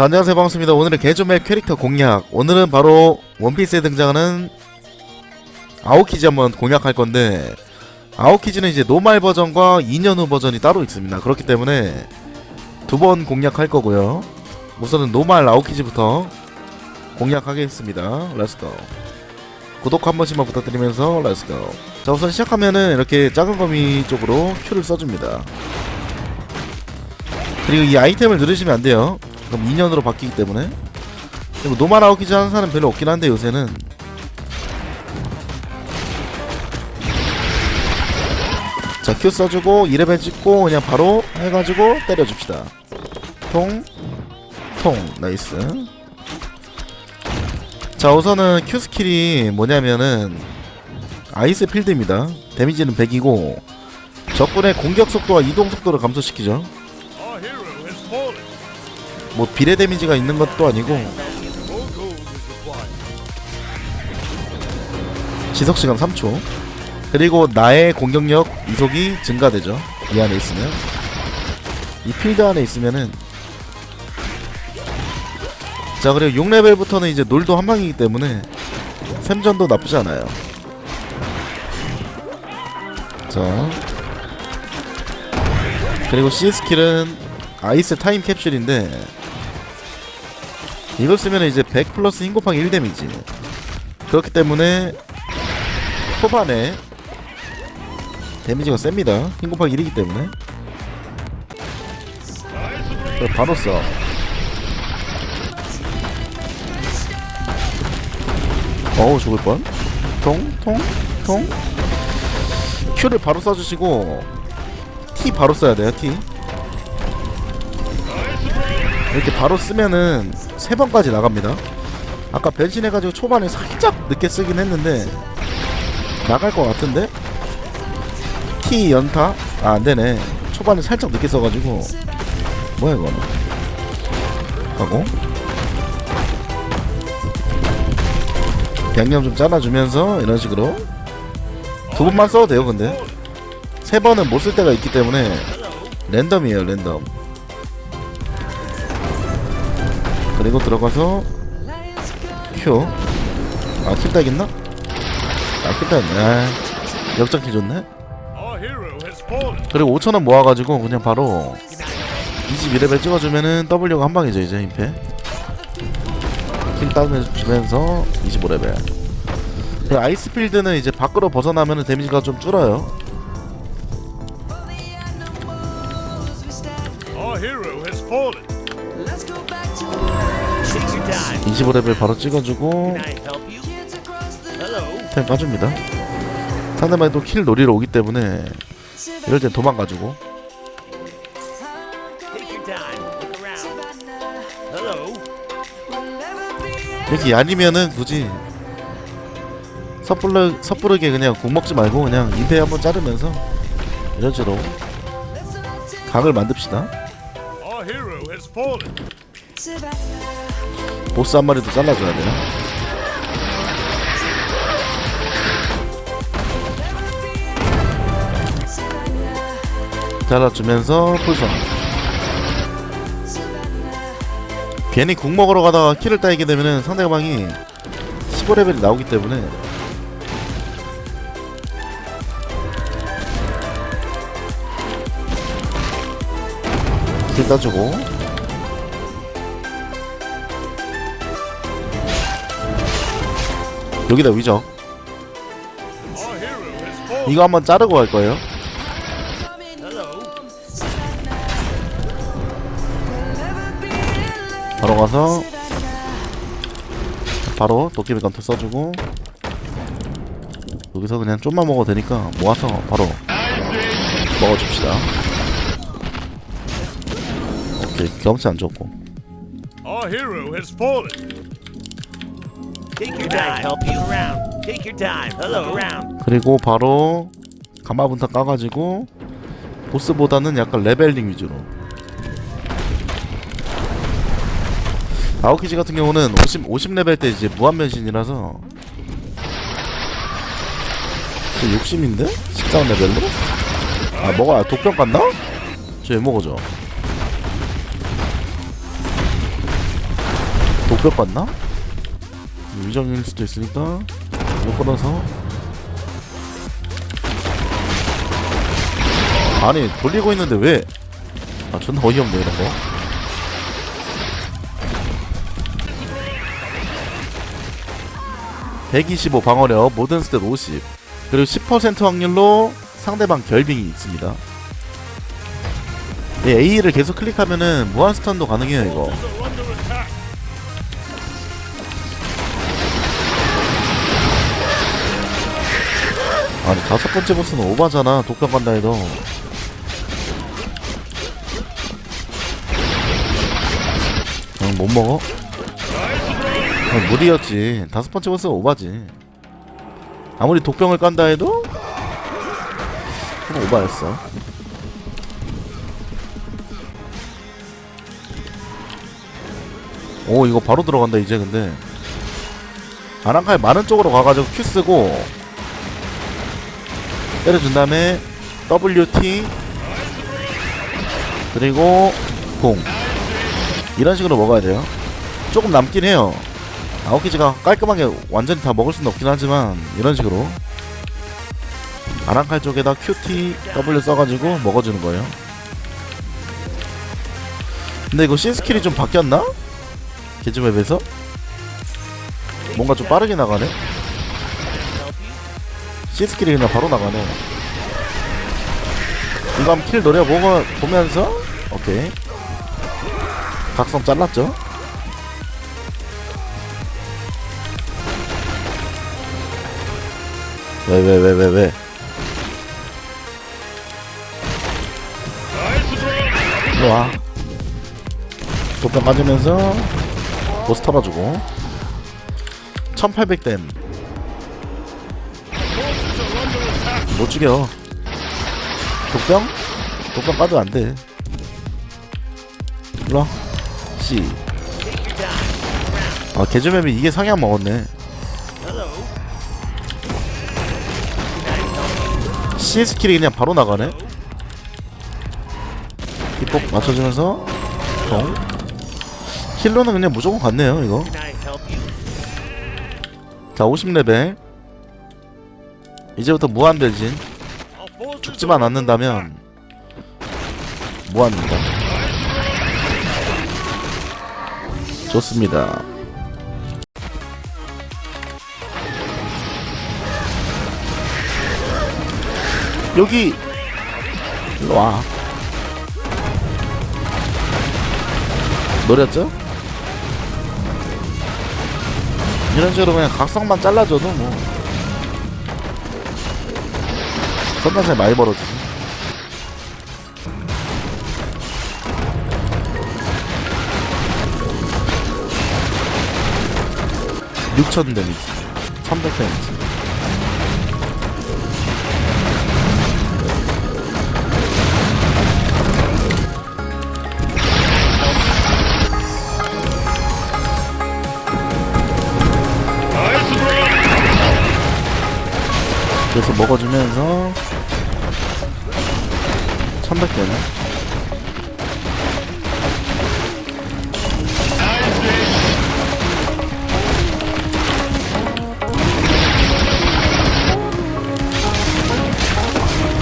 자 안녕하세요. 반갑습니다. 오늘은 개조맵 캐릭터 공략. 오늘은 바로 원피스에 등장하는 아오키즈 한번 공략할 건데 아오키즈는 이제 노말 버전과 2년 후 버전이 따로 있습니다. 그렇기 때문에 두 번 공략할 거고요. 우선은 노말 아오키즈부터 공략하겠습니다. 렛츠고 구독 한 번씩만 부탁드리면서 렛츠고 자 우선 시작하면은 이렇게 작은 거미 쪽으로 Q를 써줍니다. 그리고 이 아이템을 누르시면 안 돼요 그럼 2년으로 바뀌기 때문에. 그리고 노말 아웃키즈 하는 사람 별로 없긴 한데 요새는. 자 Q 써주고 2레벨 찍고 그냥 바로 해가지고 때려줍시다. 통 통. 나이스. 자 우선은 Q 스킬이 뭐냐면은 아이스 필드입니다. 데미지는 100이고 적군의 공격 속도와 이동 속도를 감소시키죠 뭐 비례 데미지가 있는 것도 아니고. 지속 시간 3초. 그리고 나의 공격력 이속이 증가되죠. 이 안에 있으면 이 필드 안에 있으면은 자 그리고 6레벨부터는 이제 놀도 한 방이기 때문에 샘전도 나쁘지 않아요. 자 그리고 C 스킬은 아이스 타임 캡슐인데 이걸 쓰면 이제 100 플러스 힘 곱하기 1 데미지. 그렇기 때문에 초반에 데미지가 셉니다. 힘 곱하기 1이기 때문에. 바로 써. 어우 죽을 뻔. 통 통 통. Q를 바로 써주시고 T 바로 써야 돼요 T. 이렇게 바로 쓰면은 세 번까지 나갑니다. 아까 변신해가지고 초반에 살짝 늦게 쓰긴 했는데 나갈 것 같은데? T 연타? 아 안 되네. 초반에 살짝 늦게 써가지고. 뭐야 이거는 하고. 양념 좀 잘라주면서 이런 식으로. 두 번만 써도 돼요 근데. 세 번은 못 쓸 때가 있기 때문에 랜덤이에요 랜덤 그리고 들어가서 큐. 아, 킬 따겠나? 아, 킬 따겠네. 아, 역전키 좋네. 그리고 5천원 모아가지고 그냥 바로 22레벨 찍어주면은 W가 한 방이죠, 이제 임페. 킬 따주면서 25레벨. 그 아이스필드는 이제 밖으로 벗어나면은 데미지가 좀 줄어요. 25레벨 바로 찍어주고. 템 까줍니다. 상대방이 또 킬 노리러 오기 때문에 이럴 땐 도망가지고. 이렇게 아니면은 굳이 섣부르, 섣부르게 그냥 국 먹지 말고 그냥 인페 한번 자르면서 이런 식으로 각을 만듭시다 보스 한 마리도 잘라줘야 돼요. 잘라주면서 풀선 괜히 국 먹으러 가다가 키를 따이게 되면은 상대방이 15레벨이 나오기 때문에. 킬 따주고 여기다 fallen. 이거 한번 자르고 갈 거예요. 바로 가서 바로 도깨비 감투 써주고 여기서 그냥 좀만 먹어도 되니까 모아서 바로 먹어줍시다 오케이 경치 안 좋고 Take your time. Help you around. Take your time. Hello around. 그리고 바로 가마분타 까가지고 보스보다는 약간 레벨링 위주로 아오키지 같은 경우는 50, 50레벨 때 이제 무한변신이라서 저 60인데? 13레벨로? 아 먹어야 독병? 저왜 먹어줘 못벽 봤나? 위정일 수도 있으니까 못 끊어서 아니 돌리고 있는데 왜? 아 존나 어이없네 이런 거. (125) 방어력 모든 스탯 (50) 그리고 (10%) 확률로 상대방 결빙이 있습니다 이 A를 계속 클릭하면은 무한 스턴도 가능해요 이거 아니 다섯 번째 보스는 오바잖아 독감 간다 해도. 그냥 못 먹어? 아니, 무리였지. 다섯 번째 보스가 오바지. 아무리 독병을 깐다 해도 그건 오바였어. 오 이거 바로 들어간다 이제 근데. 아랑칼 많은 쪽으로 가가지고 Q 쓰고 때려준 다음에 WT 그리고 공 이런 식으로 먹어야 돼요 조금 남긴 해요 아웃키즈가 깔끔하게 완전히 다 먹을 수는 없긴 하지만 이런 식으로 아랑칼 쪽에다 QT W 써가지고 먹어주는 거예요 근데 이거 C 스킬이 좀 바뀌었나? 개즈맵에서? 뭔가 좀 빠르게 나가네? C 스킬이 그냥 바로 나가네. 이거 한번 킬 노려보고 보면서? 오케이. 각성 잘랐죠? 왜 왜 왜 왜 왜? 와. 도평 맞으면서 보스 털어주고. 1800댐 못 죽여. 독병? 독병 까도 안 돼. 일로와. C 아 개즈맵이 이게 상향 먹었네. C 스킬이 그냥 바로 나가네? 기폭 맞춰주면서 동. 킬로는 그냥 무조건 갔네요 이거? 자 50레벨 이제부터 무한대진 죽지만 않는다면 무한입니다. 좋습니다. 여기 일로와. 노렸죠? 이런 식으로 그냥 각성만 잘라줘도 뭐 선단세 많이 벌어지지. 6천 데미지. 300 데미지 그래서 먹어주면서 1100대네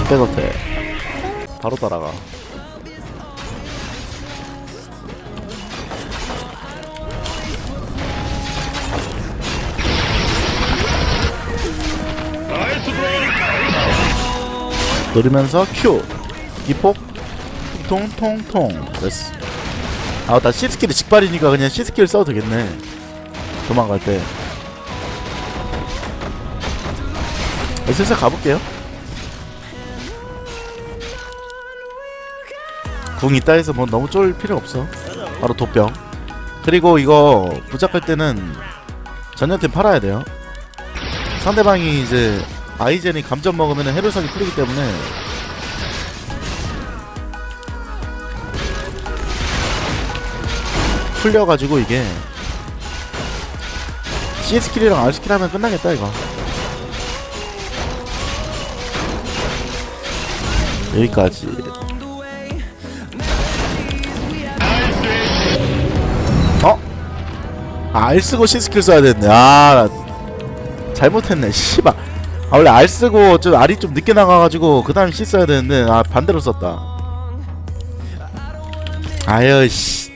백어택 바로 따라가 노리면서 Q. 기폭. 통통통. 됐어. 아나 C 스킬이 직발이니까 그냥 C 스킬 써도 되겠네. 도망갈 때. 네, 슬슬 가볼게요. 궁 있다 해서 뭐 너무 쫄 필요 없어. 바로 도병. 그리고 이거 부착할 때는 전년템 팔아야 돼요. 상대방이 이제 아이젠이 감점 먹으면 해로성이 풀리기 때문에. 풀려가지고 이게. C 스킬이랑 R 스킬 하면 끝나겠다 이거. 여기까지. 어? 아, 알 쓰고 C 스킬 써야 되는데. 아 잘못했네 씨발 아 원래 알 쓰고 좀 알이 좀 늦게 나가가지고 그 다음 C 써야 되는데 아 반대로 썼다. 아유 씨